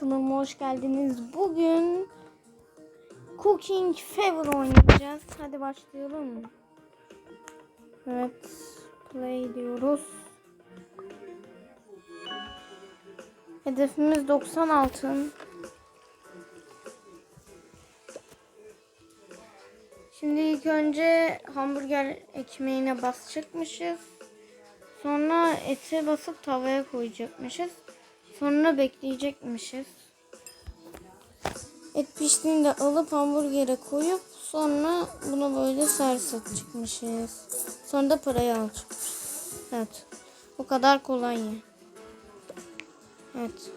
kanalıma hoş geldiniz. Bugün Cooking Fever oynayacağız. Hadi başlayalım. Evet, play diyoruz. Hedefimiz 90 altın. Şimdi ilk önce hamburger ekmeğine basacakmışız. Sonra ete basıp tavaya koyacakmışız. Sonra bekleyecekmişiz. Et piştiğinde alıp hamburgere koyup sonra bunu böyle edecekmişiz. Sonra da parayı alacakmışız. Evet. O kadar kolay. ya. Evet.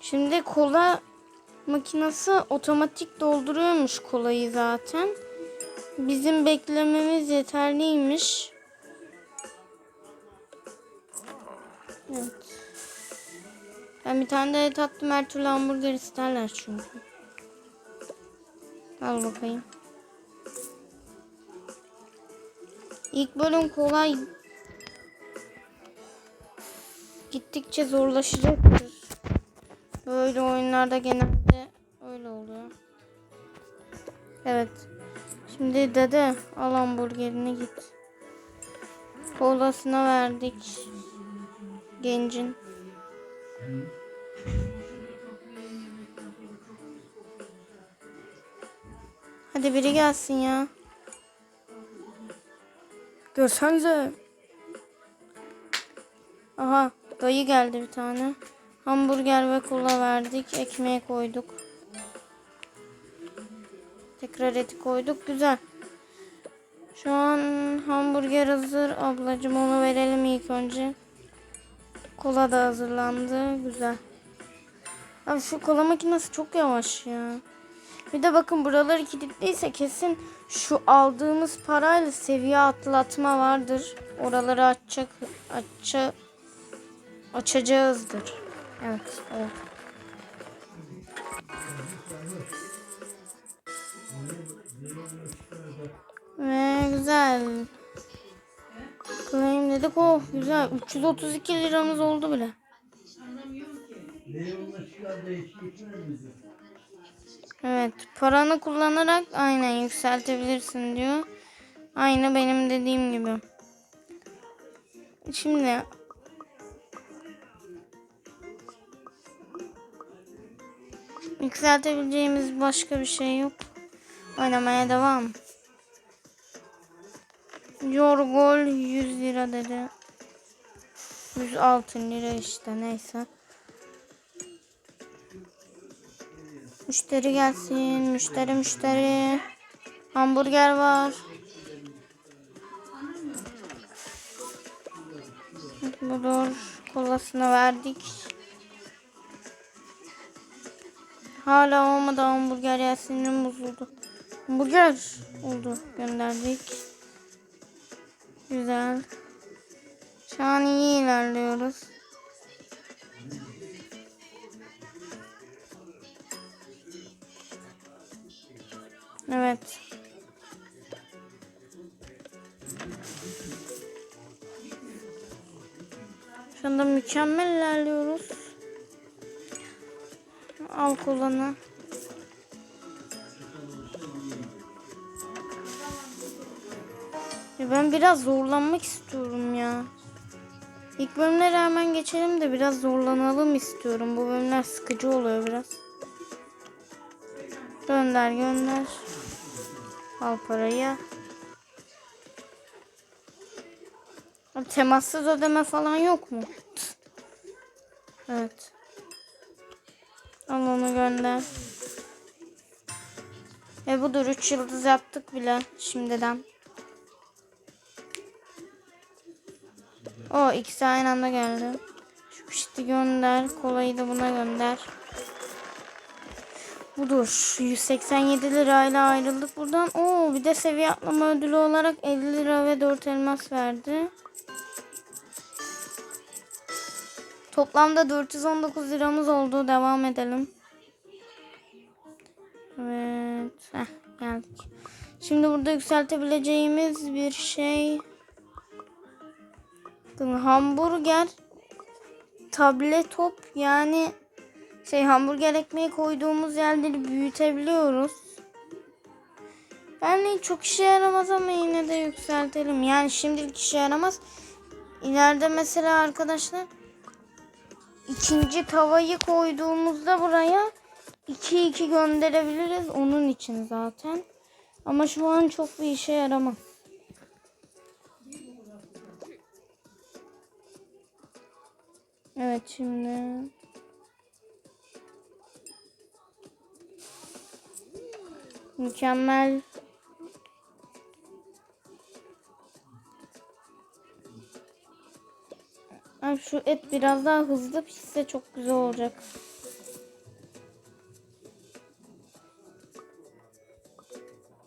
Şimdi kola makinesi otomatik dolduruyormuş kolayı zaten. Bizim beklememiz yeterliymiş. Evet. Ben bir tane de tattım her türlü hamburger isterler çünkü. Al bakayım. İlk bölüm kolay. Gittikçe zorlaşacaktır. Böyle oyunlarda genelde öyle oluyor. Evet. Şimdi dede al hamburgerini git. Kolasına verdik. Gencin. Hadi biri gelsin ya. Görsenize. Aha dayı geldi bir tane. Hamburger ve kola verdik. Ekmeğe koyduk. Tekrar eti koyduk. Güzel. Şu an hamburger hazır. Ablacım onu verelim ilk önce. Kola da hazırlandı. Güzel. Abi şu kola makinesi çok yavaş ya. Bir de bakın buraları kilitliyse kesin şu aldığımız parayla seviye atlatma vardır. Oraları açacak açça, açacağızdır. Evet, evet. Ve güzel. Claim dedik. Oh güzel. 332 liramız oldu bile. Evet. Paranı kullanarak aynen yükseltebilirsin diyor. Aynı benim dediğim gibi. Şimdi yükseltebileceğimiz başka bir şey yok. Oynamaya devam. Yorgol 100 lira dedi. 106 lira işte neyse. Müşteri gelsin. Müşteri müşteri. Hamburger var. Budur. Kolasını verdik. Hala olmadı hamburger ya sinirim bozuldu. Hamburger oldu. Gönderdik. Güzel. Şu an iyi ilerliyoruz. Evet. Şu anda mükemmel ilerliyoruz. Al kolanı. Ya ben biraz zorlanmak istiyorum ya. İlk bölümlere hemen geçelim de biraz zorlanalım istiyorum. Bu bölümler sıkıcı oluyor biraz. Gönder gönder. Al parayı. Abi, temassız ödeme falan yok mu? Evet. Al onu gönder. E budur 3 yıldız yaptık bile şimdiden. O ikisi aynı anda geldi. Şu pişti gönder. Kolayı da buna gönder. Budur. 187 lirayla ayrıldık buradan. Oo bir de seviye atlama ödülü olarak 50 lira ve 4 elmas verdi. Toplamda 419 liramız oldu. Devam edelim. Evet. Heh, geldik. Şimdi burada yükseltebileceğimiz bir şey. Hamburger tabletop yani şey hamburger ekmeği koyduğumuz yerleri büyütebiliyoruz. Yani çok işe yaramaz ama yine de yükseltelim. Yani şimdilik işe yaramaz. İleride mesela arkadaşlar ikinci tavayı koyduğumuzda buraya 2 2 gönderebiliriz onun için zaten. Ama şu an çok bir işe yaramaz. Evet şimdi mükemmel Ay şu et biraz daha hızlı pişse çok güzel olacak.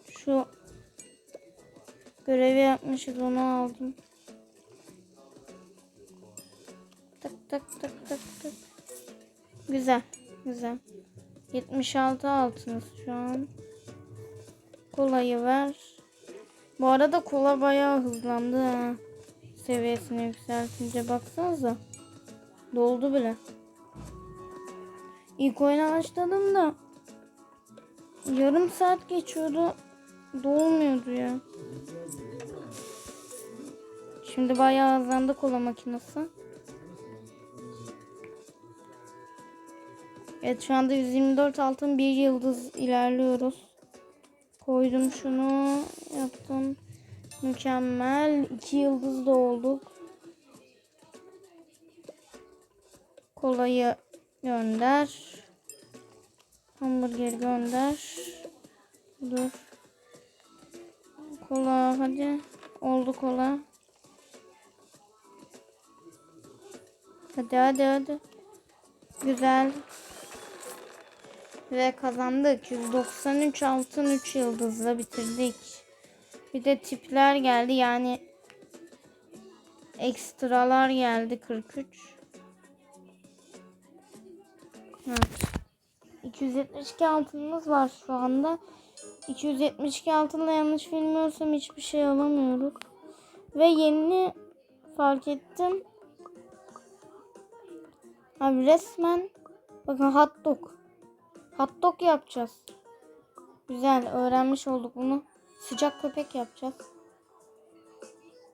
Şu görevi yapmışız onu aldım. Tak tak tak tak tak. Güzel, güzel. 76 altınız şu an. Kolayı ver. Bu arada kola bayağı hızlandı ha. Seviyesini yükseltince baksanıza. Doldu bile. İlk oyuna başladığımda yarım saat geçiyordu. Dolmuyordu ya. Şimdi bayağı hızlandı kola makinesi. Evet şu anda 124 altın bir yıldız ilerliyoruz. Koydum şunu yaptım. Mükemmel. iki yıldız da olduk. Kolayı gönder. Hamburger gönder. Dur. Kola hadi. Oldu kola. Hadi hadi hadi. Güzel. Ve kazandık. 193 altın 3 yıldızla bitirdik. Bir de tipler geldi. Yani ekstralar geldi 43. Evet. 272 altınımız var şu anda. 272 altınla yanlış bilmiyorsam hiçbir şey alamıyoruz. Ve yeni fark ettim. Abi resmen bakın hot dog. Hot dog yapacağız. Güzel öğrenmiş olduk bunu. Sıcak köpek yapacağız.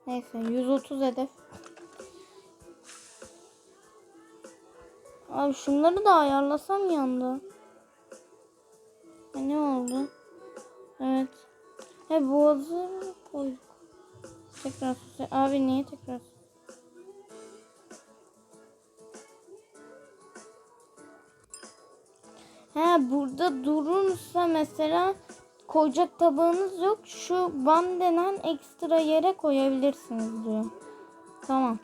Neyse 130 hedef. Abi şunları da ayarlasam yanda. Ha, ne oldu? Evet. He boğazı koyduk. Tekrar abi niye tekrar? He burada durursa mesela koyacak tabağınız yok. Şu ban denen ekstra yere koyabilirsiniz diyor. Tamam.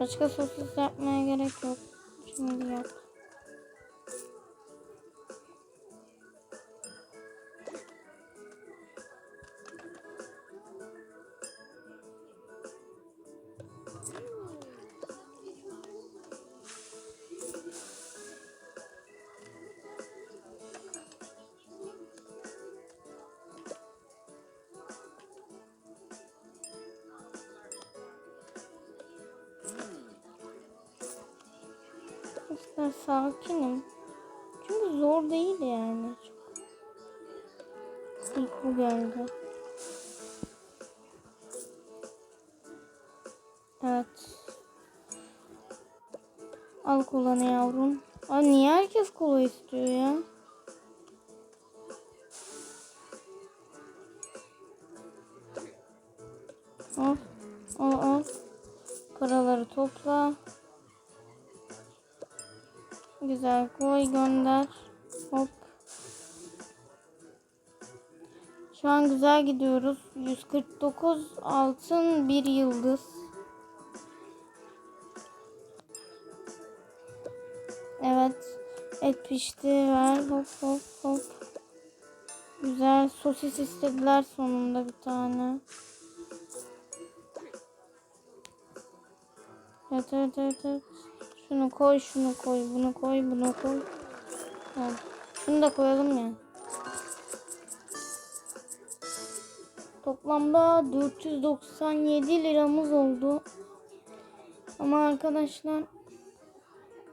Başka sosis yapmaya gerek yok. Şimdi yap. Aslında sakinim. Çünkü zor değil yani. Çok. İlk bu geldi. Evet. Al kolanı yavrum. Aa, niye herkes kola istiyor ya? An güzel gidiyoruz. 149 altın bir yıldız. Evet. Et pişti. Ver. Hop hop hop. Güzel. Sosis istediler sonunda bir tane. Evet evet evet. evet. Şunu koy, şunu koy, bunu koy, bunu koy. Evet. Şunu da koyalım ya. Toplamda 497 liramız oldu. Ama arkadaşlar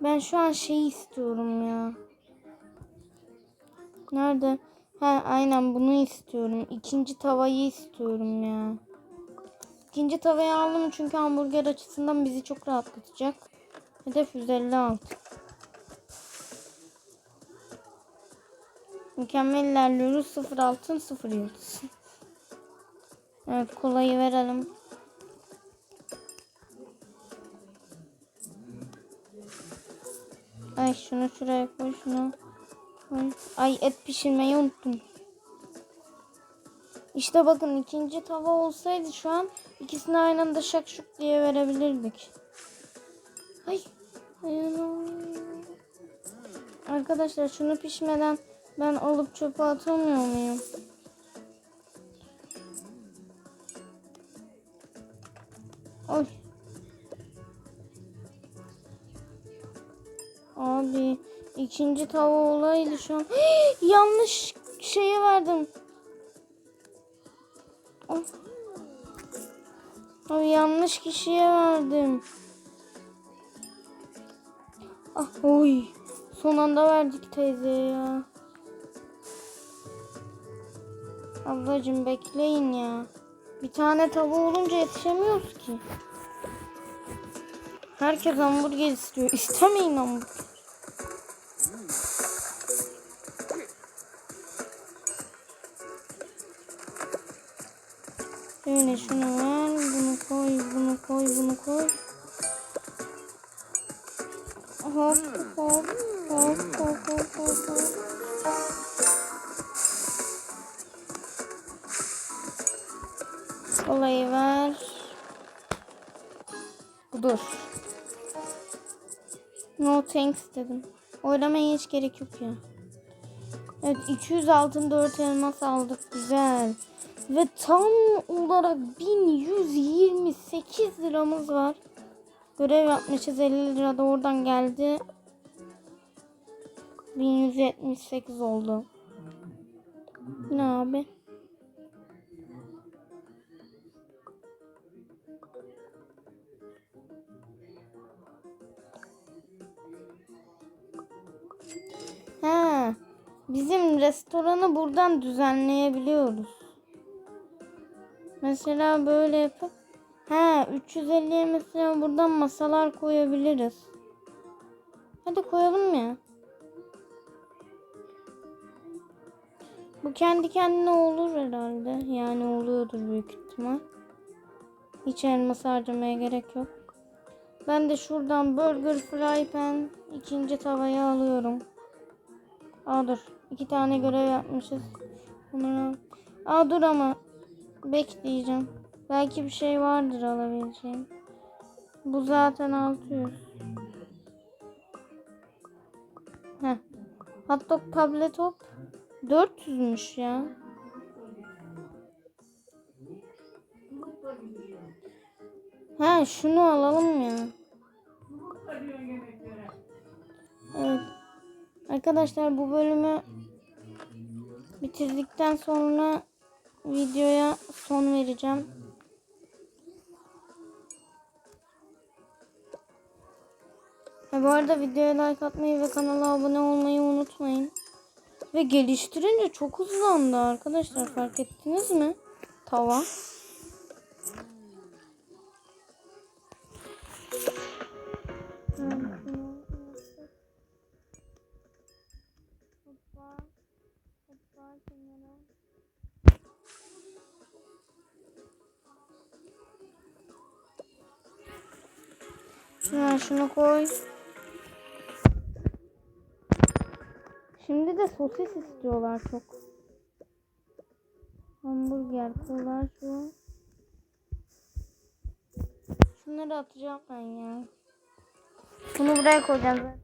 ben şu an şey istiyorum ya. Nerede? Ha aynen bunu istiyorum. İkinci tavayı istiyorum ya. İkinci tavayı aldım çünkü hamburger açısından bizi çok rahatlatacak. Hedef 156. Mükemmel ilerliyoruz. 0 altın 0 yıldız. Evet kolayı verelim. Ay şunu şuraya koy şunu. Ay et pişirmeyi unuttum. İşte bakın ikinci tava olsaydı şu an ikisini aynı anda şakşuk diye verebilirdik. Ay. Arkadaşlar şunu pişmeden ben alıp çöpe atamıyor muyum? Oy. Abi ikinci tava olaydı şu an. Yanlış şeye verdim. Of. Abi yanlış kişiye verdim. Ah oy. Son anda verdik teyzeye ya. Ablacım bekleyin ya. Bir tane tava olunca yetişemiyoruz ki. Herkes hamburger istiyor. İstemeyin hamburger. Şöyle şunu ver. Bunu koy, bunu koy, bunu koy. Hop hop hop hop hop hop hop. Olayı ver. Dur. No thanks dedim. Oylamaya hiç gerek yok ya. Evet 200 altın 4 elmas aldık. Güzel. Ve tam olarak 1128 liramız var. Görev yapmışız 50 lira da oradan geldi. 1178 oldu. Ne abi? Bizim restoranı buradan düzenleyebiliyoruz. Mesela böyle yapıp ha 350'ye mesela buradan masalar koyabiliriz. Hadi koyalım ya. Bu kendi kendine olur herhalde. Yani oluyordur büyük ihtimal. Hiç elmas harcamaya gerek yok. Ben de şuradan burger fry pan ikinci tavayı alıyorum. Aa dur. İki tane görev yapmışız. Bunları... Aa dur ama. Bekleyeceğim. Belki bir şey vardır alabileceğim. Bu zaten 600. Heh. Hot dog tablet hop. 400'müş ya. Ha şunu alalım ya. Evet. Arkadaşlar bu bölümü bitirdikten sonra videoya son vereceğim. Ha, bu arada videoya like atmayı ve kanala abone olmayı unutmayın. Ve geliştirince çok hızlandı arkadaşlar fark ettiniz mi? Tava. Şuna şunu koy. Şimdi de sosis istiyorlar çok. Hamburger, kola şu. Şunları atacağım ben ya. Bunu buraya koyacağım zaten.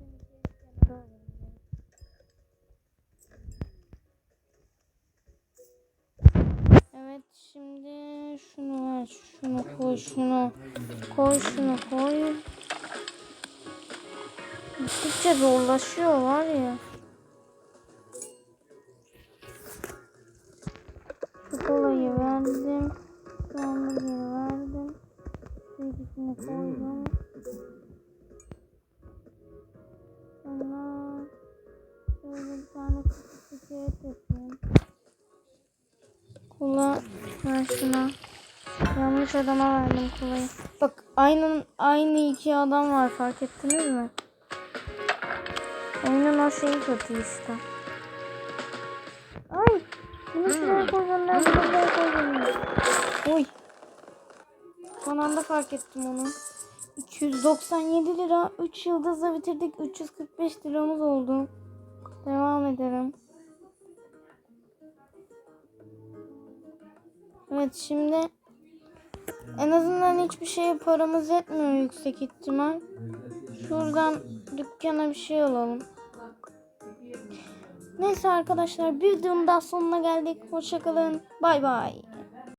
Evet şimdi şunu ver şunu koy şunu koy şunu koy. Gittikçe zorlaşıyor var ya. Kolayı verdim. Sonra geri verdim. Sevgisini koydum. Sonra şöyle bir tane kutu şikayet yapayım. Kola karşına. Yanlış adama verdim kolayı. Bak aynı, aynı iki adam var fark ettiniz mi? Oyunun o şeyi kötü işte. Ay! Bunu şuraya koydum ben buraya koydum. Oy! Son anda fark ettim onu. 297 lira 3 yıldızla bitirdik. 345 liramız oldu. Devam edelim. Evet şimdi en azından hiçbir şeye paramız yetmiyor yüksek ihtimal. Şuradan dükkana bir şey alalım. Neyse arkadaşlar bir videonun daha sonuna geldik. Hoşçakalın. Bay bay.